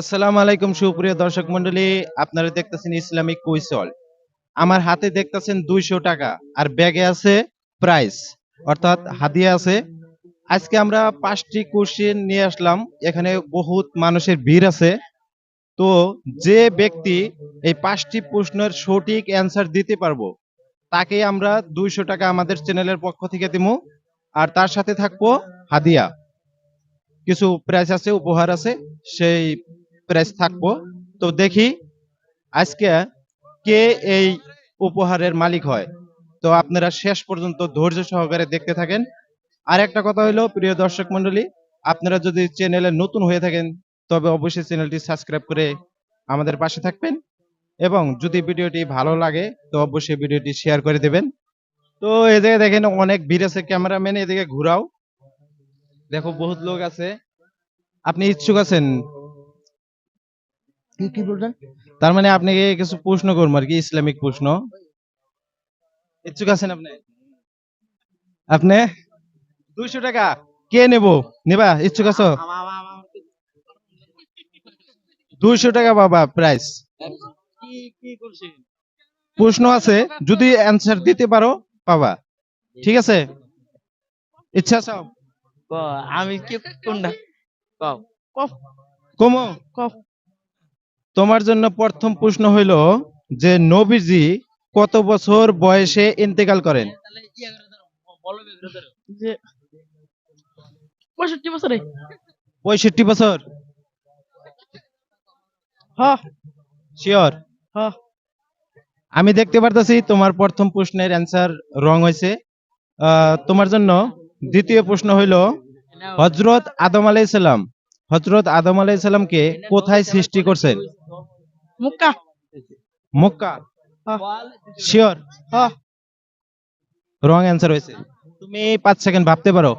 আসসালামু আলাইকুম, সুপ্রিয় দর্শক মন্ডলী আপনারা দেখতেছেন ইসলামিক কুইসল। আমার হাতে দেখতেছেন দুইশো টাকা আর ব্যাগে আছে প্রাইস অর্থাৎ হাদিয়া আছে। আজকে আমরা পাঁচটি কোশ্চেন নিয়ে আসলাম। এখানে বহুত মানুষের ভিড় আছে। তো যে ব্যক্তি এই পাঁচটি প্রশ্নের সঠিক অ্যান্সার দিতে পারব, তাকে আমরা দুইশো টাকা আমাদের চ্যানেলের পক্ষ থেকে দিমু। আর তার সাথে থাকব হাদিয়া। কিছু প্রাইস আছে, উপহার আছে। সেই প্রাইস থাকব। তো দেখি আজকে কে এই উপহারের মালিক হয়। তো আপনারা শেষ পর্যন্ত ধৈর্য সহকারে দেখতে থাকেন। আর একটা কথা হলো, প্রিয় দর্শক মন্ডলী আপনারা যদি চ্যানেলে নতুন হয়ে থাকেন, তবে অবশ্যই চ্যানেলটি সাবস্ক্রাইব করে আমাদের পাশে থাকবেন এবং যদি ভিডিওটি ভালো লাগে, তো অবশ্যই ভিডিওটি শেয়ার করে দেবেন। তো এদিকে দেখেন অনেক ভিড় আছে, ক্যামেরাম্যান এদিকে ঘুরাও। দেখো বহুত লোক আছে। আপনি ইচ্ছুক আছেন? কি কি তার মানে আপনাকে কিছু প্রশ্ন করব আর কি ইসলামিক প্রশ্ন। ইচ্ছুক আছেন আপনি? আপনি? দুইশো টাকা। কে নেব? নেবা? ইচ্ছুক আছো? দুইশো টাকা বাবা প্রাইস প্রশ্ন আছে যদি অ্যান্সার দিতে পারো পাবা। ঠিক আছে? ইচ্ছা আছে? ক আমি কি কোনটা? কও কমো। কও তোমার জন্য প্রথম প্রশ্ন হইল যে নবীজি কত বছর বয়সে ইন্তেকাল করেন? পঁয়ষট্টি বছরে। পঁয়ষট্টি বছর? হ। শিওর আমি দেখতে পারতেছি তোমার প্রথম প্রশ্নের অ্যান্সার রং হয়েছে আহ, তোমার জন্য দ্বিতীয় প্রশ্ন হইল হজরত আদম আলাইসাল্লাম হজরত আদম আলাইসাল্লামকে কোথায় সৃষ্টি করছেন? মুক্কা। মক্কা। শিওর রং অ্যান্সার হয়েছে। তুমি পাঁচ সেকেন্ড ভাবতে পারো।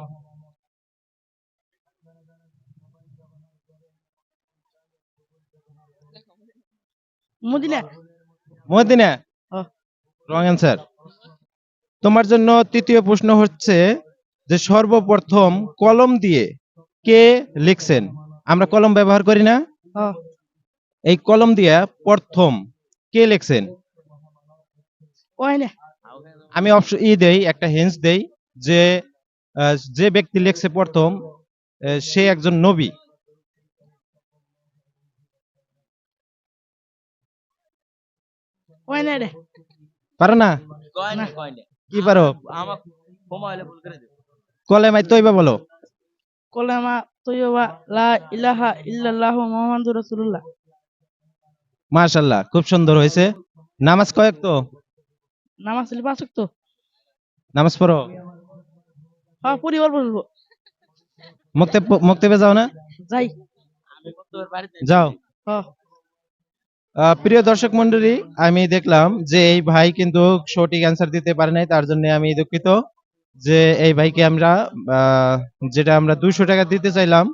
মদিনা। মদিনা। রং অ্যান্সার তোমার জন্য তৃতীয় প্রশ্ন হচ্ছে যে সর্বপ্রথম কলম দিয়ে কে লিখছেন? আমরা কলম ব্যবহার করি না? এই কলম দিয়া প্রথম কে লিখছেন? আমি অপশন ই দেই একটা হিন্স দেই যে যে ব্যক্তি লিখছে প্রথম সে একজন নবী। পারো না? না কি পারো? কলেমাই তৈবা বলো। কলেমা তৈয়বা লা ইলাহা ইল্লাল্লাহু মুহাম্মাদুর রাসূলুল্লাহ। মাশাল্লাহ খুব সুন্দর হয়েছে। নামাজ কয়েক তো? নামাজ ছিল পাঁচ ওয়াক্ত। নামাজ পড়ো। হ্যাঁ পরিবার বলব মুক্তে মুক্তেবে যাও না? যাই। যাও। হ্যাঁ। আহ, প্রিয় দর্শক মন্ডলী আমি দেখলাম যে এই ভাই কিন্তু সঠিক অ্যান্সার দিতে পারে নাই তার জন্য আমি দুঃখিত। যে এই ভাইকে আমরা যেটা আমরা দুইশো টাকা দিতে চাইলাম,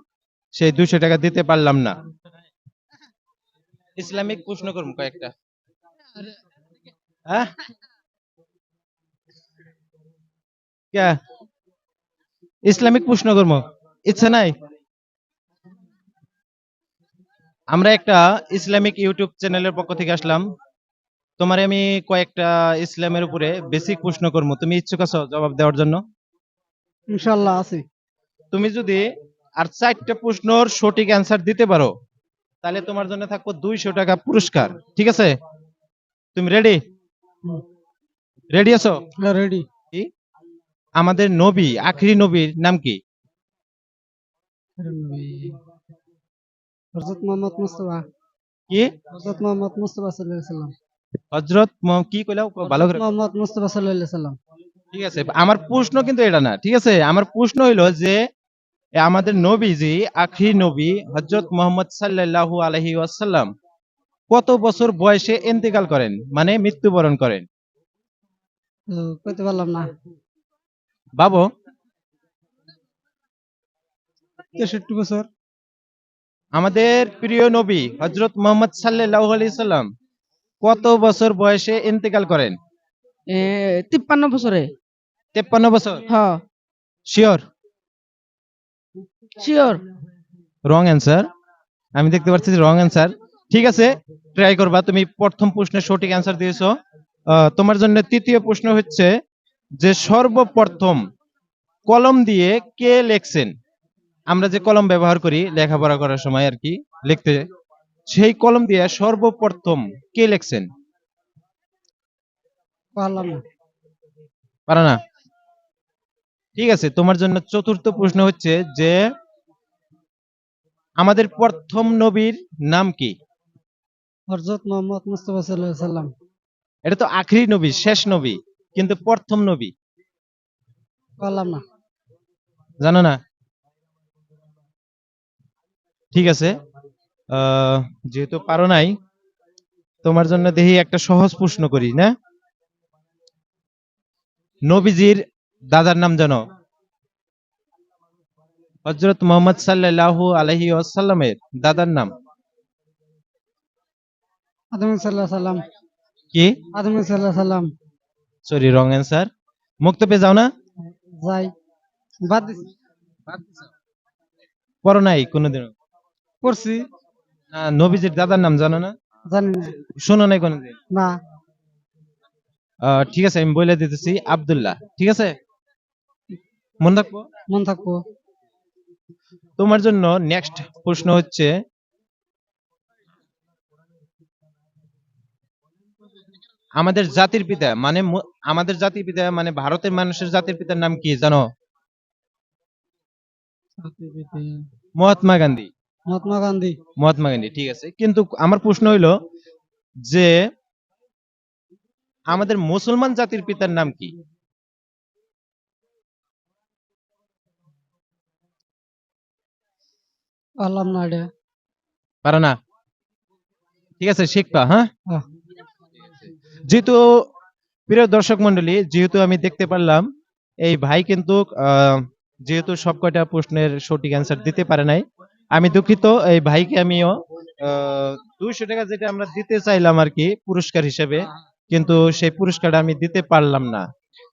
সেই দুইশো টাকা দিতে পারলাম না। ইসলামিক প্রশ্ন করুন কয়েকটা। হ্যাঁ? ইসলামিক প্রশ্ন করব ইচ্ছা নাই? আমরা একটা ইসলামিক ইউটিউব চ্যানেলের পক্ষ থেকে আসলাম। তোমার আমি কয়েকটা ইসলামের উপরে বেসিক প্রশ্ন করব। তুমি ইচ্ছুক আছো জবাব দেওয়ার জন্য? ইনশাআল্লাহ আছি। তুমি যদি আর চারটা প্রশ্নর সঠিক অ্যান্সার দিতে পারো তাহলে তোমার জন্য থাকব দুইশো টাকা পুরস্কার। ঠিক আছে? তুমি রেডি রেডি আছো? রেডি কি? আমাদের নবী আখরি নবীর নাম কি? হযরত মুহাম্মদ মুস্তাফা। কি? হযরত মুহাম্মদ মুস্তাফা সাল্লাল্লাহু আলাইহি হজরত কি কইলাও ভালো করে মুহাম্মদ মুস্তাফা সাল্লাল্লাহু আলাইহি সাল্লাম। ঠিক আছে আমার প্রশ্ন কিন্তু এটা না ঠিক আছে? আমার প্রশ্ন হইল যে আমাদের নবীজি আখরি নবী হজরত মোহাম্মদ সাল্লাল্লাহু আলহি ওয়াসাল্লাম কত বছর বয়সে ইন্তেকাল করেন? মানে মৃত্যুবরণ করেন? কইতে পারলাম না। বাবু? তেষট্টি বছর। আমাদের প্রিয় নবী হজরত মোহাম্মদ সাল্লাল্লাহু আলাইহি সাল্লাম কত বছর বয়সে ইন্তেকাল করেন? তিপ্পান্ন বছরে। তেপ্পান্ন বছর? হ্যাঁ শিওর শিওর রং অ্যান্সার আমি দেখতে পাচ্ছি রং অ্যান্সার ঠিক আছে ট্রাই করবা। তুমি প্রথম প্রশ্নের সঠিক অ্যান্সার দিয়েছ। তোমার জন্য তৃতীয় প্রশ্ন হচ্ছে যে সর্বপ্রথম কলম দিয়ে কে লেখছেন? আমরা যে কলম ব্যবহার করি লেখাপড়া করার সময় আর কি লিখতে সেই কলম দিয়ে সর্বপ্রথম কে লেখছেন? পারলাম না। ঠিক আছে তোমার জন্য চতুর্থ প্রশ্ন হচ্ছে যে আমাদের প্রথম নবীর নাম কি? হরজত মোহাম্মদ মুস্তফা সাল্লাহ সাল্লাম। এটা তো আখরি নবী শেষ নবী কিন্তু প্রথম নবী। পারলাম না। জানো না? ঠিক আছে যেহেতু পারো নাই তোমার জন্য দেখি একটা সহজ প্রশ্ন করি না? নবীজির দাদার নাম জানো? হজরত মোহাম্মদ সাল্লাল্লাহু আলহি আসাল্লামের দাদার নাম। সাল্লাম কি? আদম সাল্লাহ সাল্লাম সরি রং অ্যান্সার মুক্তপে যাও না। যাই। বাদ দিছি। পড়ো নাই কোনোদিনও। পড়ছি। না, নবীজির দাদার নাম জানো না? জানি না। শোনো নাই কোনোদিন? না। ঠিক আছে আমি বলে দিতেছি আব্দুল্লাহ। ঠিক আছে? মনে রাখব মন থাকব। তোমার জন্য নেক্সট প্রশ্ন হচ্ছে আমাদের জাতির পিতা মানে আমাদের জাতির পিতা মানে ভারতের মানুষের জাতির পিতার নাম কি জানো? মহাত্মা গান্ধী। মহাত্মা গান্ধী। মহাত্মা গান্ধী ঠিক আছে। কিন্তু আমার প্রশ্ন হইল যে আমাদের মুসলমান জাতির পিতার নাম কি? পারলাম না এটা পারো না? ঠিক আছে শিখবা হ্যাঁ? হ্যাঁ। যেহেতু প্রিয় দর্শক মন্ডলী যেহেতু আমি দেখতে পারলাম এই ভাই কিন্তু আহ, যেহেতু সব কয়টা প্রশ্নের সঠিক অ্যান্সার দিতে পারে নাই আমি দুঃখিত, এই ভাইকে আমিও দুইশো টাকা যেটা আমরা দিতে চাইলাম আর কি পুরস্কার হিসেবে, কিন্তু সেই পুরস্কারটা আমি দিতে পারলাম না।